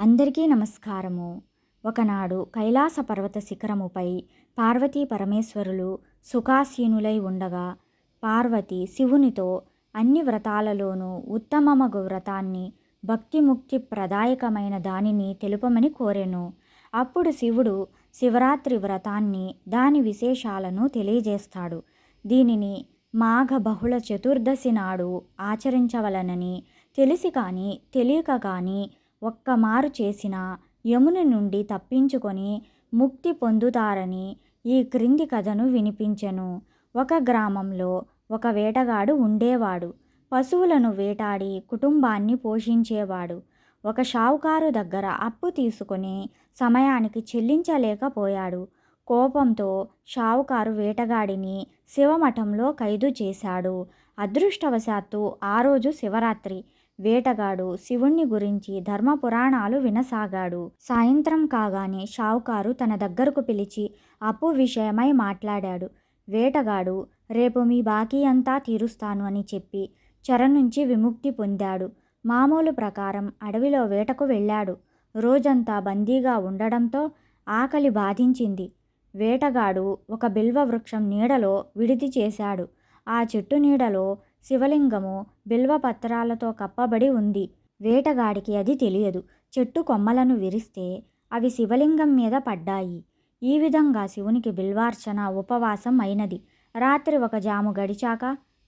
అందరికీ నమస్కారము. ఒకనాడు కైలాస పర్వత శిఖరముపై పార్వతీ పరమేశ్వరులు సుఖాసీనులై ఉండగా పార్వతి శివునితో అన్ని వ్రతాలలోనూ ఉత్తమమగు వ్రతాన్ని భక్తిముక్తి ప్రదాయకమైన దానిని తెలుపమని కోరెను. అప్పుడు శివుడు శివరాత్రి వ్రతాన్ని దాని విశేషాలను తెలియజేస్తాడు. దీనిని మాఘ బహుళ చతుర్దశి నాడు ఆచరించవలనని తెలిసి కానీ తెలియక కానీ ఒక్కమారు చేసిన యముని నుండి తప్పించుకొని ముక్తి పొందుతారని ఈ క్రింది కథను వినిపించెను. ఒక గ్రామంలో ఒక వేటగాడు ఉండేవాడు. పశువులను వేటాడి కుటుంబాన్ని పోషించేవాడు. ఒక షావుకారు దగ్గర అప్పు తీసుకుని సమయానికి చెల్లించలేకపోయాడు. కోపంతో షావుకారు వేటగాడిని శివమఠంలో ఖైదు చేశాడు. అదృష్టవశాత్తు ఆ రోజు శివరాత్రి. వేటగాడు శివుణ్ణి గురించి ధర్మపురాణాలు వినసాగాడు. సాయంత్రం కాగానే షావుకారు తన దగ్గరకు పిలిచి అప్పు విషయమై మాట్లాడాడు. వేటగాడు రేపు మీ బాకీ అంతా తీరుస్తాను అని చెప్పి చెర నుంచి విముక్తి పొందాడు. మామూలు ప్రకారం అడవిలో వేటకు వెళ్ళాడు. రోజంతా బందీగా ఉండడంతో ఆకలి బాధించింది. వేటగాడు ఒక బిల్వ వృక్షం నీడలో విడిది చేశాడు. ఆ చెట్టు నీడలో శివలింగము బిల్వ పత్రాలతో కప్పబడి ఉంది. వేటగాడికి అది తెలియదు. చెట్టు కొమ్మలను విరిస్తే అవి శివలింగం మీద పడ్డాయి. ఈ విధంగా శివునికి బిల్వార్చన ఉపవాసం అయినది. రాత్రి ఒక జాము గడిచాక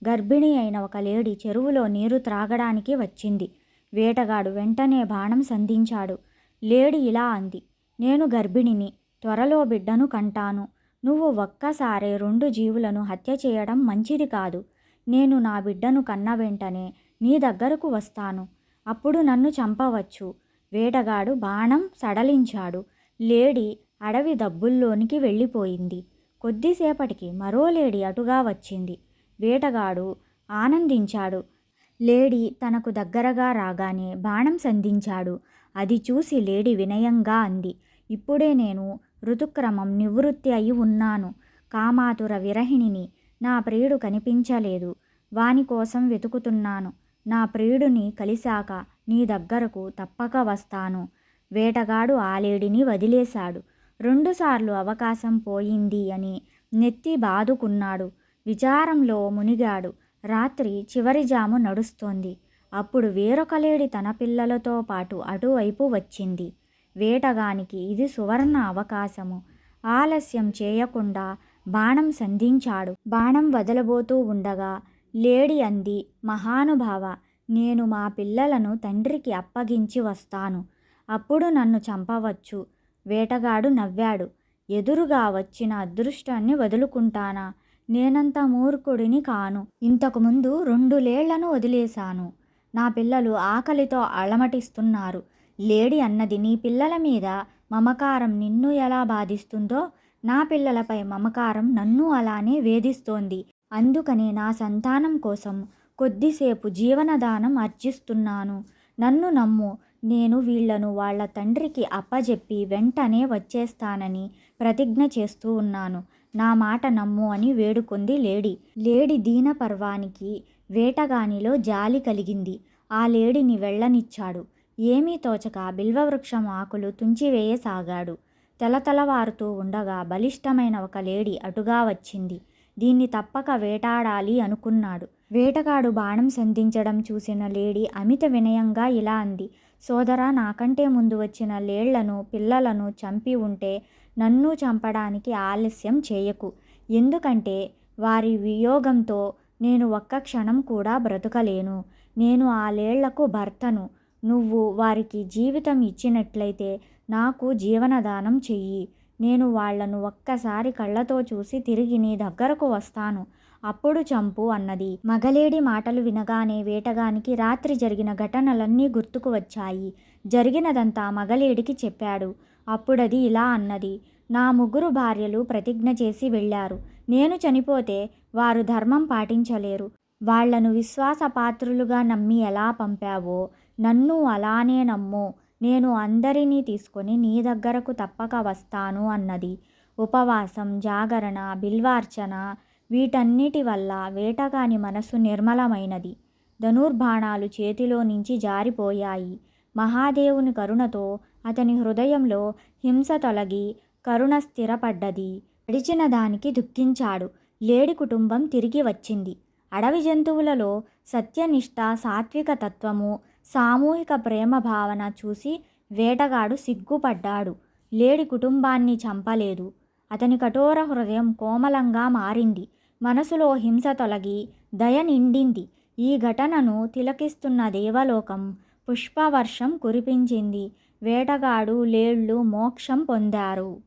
గర్భిణి అయిన ఒక లేడి చెరువులో నీరు త్రాగడానికి వచ్చింది. వేటగాడు వెంటనే బాణం సంధించాడు. లేడి ఇలా అంది నేను గర్భిణిని త్వరలో బిడ్డను కంటాను. నువ్వు ఒక్కసారే రెండు జీవులను హత్య చేయడం మంచిది కాదు. నేను నా బిడ్డను కన్న వెంటనే నీ దగ్గరకు వస్తాను. అప్పుడు నన్ను చంపవచ్చు. వేటగాడు బాణం సడలించాడు. లేడీ అడవి దబ్బుల్లోనికి వెళ్ళిపోయింది. కొద్దిసేపటికి మరో లేడి అటుగా వచ్చింది. వేటగాడు ఆనందించాడు. లేడీ తనకు దగ్గరగా రాగానే బాణం సంధించాడు. అది చూసి లేడీ వినయంగా అంది. ఇప్పుడే నేను ఋతుక్రమం నివృత్తి అయి ఉన్నాను. కామాతుర విరహిణిని నా ప్రియుడు కనిపించలేదు. వాని కోసం వెతుకుతున్నాను. నా ప్రియుడిని కలిశాక నీ దగ్గరకు తప్పక వస్తాను. వేటగాడు ఆలేడిని వదిలేశాడు. రెండుసార్లు అవకాశం పోయింది అని నెత్తి బాదుకున్నాడు. విచారంలో మునిగాడు. రాత్రి చివరి జాము నడుస్తోంది. అప్పుడు వేరొక లేడి తన పిల్లలతో పాటు అటువైపు వచ్చింది. వేటగానికి ఇది సువర్ణ అవకాశము. ఆలస్యం చేయకుండా బాణం సంధించాడు. బాణం వదలబోతూ ఉండగా లేడి అంది మహానుభావ నేను మా పిల్లలను తండ్రికి అప్పగించి వస్తాను. అప్పుడు నన్ను చంపవచ్చు. వేటగాడు నవ్వాడు ఎదురుగా వచ్చిన అదృష్టాన్ని వదులుకుంటానా? నేనంత మూర్ఖుడిని కాను. ఇంతకుముందు రెండు లేళ్ళను వదిలేశాను. నా పిల్లలు ఆకలితో అలమటిస్తున్నారు. లేడి అన్నది నీ పిల్లల మీద మమకారం నిన్ను ఎలా బాధిస్తుందో నా పిల్లలపై మమకారం నన్ను అలానే వేధిస్తోంది. అందుకనే నా సంతానం కోసం కొద్దిసేపు జీవనదానం అర్చిస్తున్నాను నన్ను నమ్ము నేను వీళ్ళను వాళ్ళ తండ్రికి అప్పజెప్పి వెంటనే వచ్చేస్తానని ప్రతిజ్ఞ చేస్తూ ఉన్నాను. నా మాట నమ్ము అని వేడుకుంది లేడి. లేడి దీనపర్వానికి వేటగానిలో జాలి కలిగింది. ఆ లేడిని వెళ్ళనిచ్చాడు. ఏమీ తోచక బిల్వవృక్షం ఆకులు తుంచివేయసాగాడు. తెలతెలవారుతూ ఉండగా బలిష్టమైన ఒక లేడి అటుగా వచ్చింది. దీన్ని తప్పక వేటాడాలి అనుకున్నాడు. వేటగాడు బాణం సంధించడం చూసిన లేడి అమిత వినయంగా ఇలా అంది సోదరా నాకంటే ముందు వచ్చిన లేళ్ళను పిల్లలను చంపి ఉంటే నన్ను చంపడానికి ఆలస్యం చేయకు. ఎందుకంటే వారి వియోగంతో నేను ఒక్క క్షణం కూడా బ్రతకలేను. నేను ఆ లేళ్ళకు భర్తను. నువ్వు వారికి జీవితం ఇచ్చినట్లయితే నాకు జీవనదానం చెయ్యి. నేను వాళ్ళను ఒక్కసారి కళ్ళతో చూసి తిరిగి నీ దగ్గరకు వస్తాను. అప్పుడు చంపు అన్నది. మగలేడి మాటలు వినగానే వేటగానికి రాత్రి జరిగిన ఘటనలన్నీ గుర్తుకు వచ్చాయి. జరిగినదంతా మగలేడికి చెప్పాడు. అప్పుడది ఇలా అన్నది. నా ముగ్గురు భార్యలు ప్రతిజ్ఞ చేసి వెళ్ళారు. నేను చనిపోతే వారు ధర్మం పాటించలేరు. వాళ్ళను విశ్వాసపాత్రులుగా నమ్మి ఎలా పంపావో? నన్ను అలానే నమ్ము. నేను అందరినీ తీసుకొని నీ దగ్గరకు తప్పక వస్తాను అన్నది. ఉపవాసం జాగరణ బిల్వార్చన వీటన్నిటి వల్ల వేటగాని మనసు నిర్మలమైనది. ధనుర్బాణాలు చేతిలో నుంచి జారిపోయాయి. మహాదేవుని కరుణతో అతని హృదయంలో హింస తొలగి కరుణ స్థిరపడ్డది. గడిచిన దానికి దుఃఖించాడు. లేడి కుటుంబం తిరిగి వచ్చింది. అడవి జంతువులలో సత్యనిష్ట సాత్విక తత్వము సామూహిక ప్రేమ భావన చూసి వేటగాడు సిగ్గుపడ్డాడు. లేడి కుటుంబాన్ని చంపలేదు. అతని కఠోర హృదయం కోమలంగా మారింది. మనసులో హింస తొలగి దయ నిండింది. ఈ ఘటనను తిలకిస్తున్న దేవలోకం పుష్పవర్షం కురిపించింది. వేటగాడు లేళ్ళు మోక్షం పొందారు.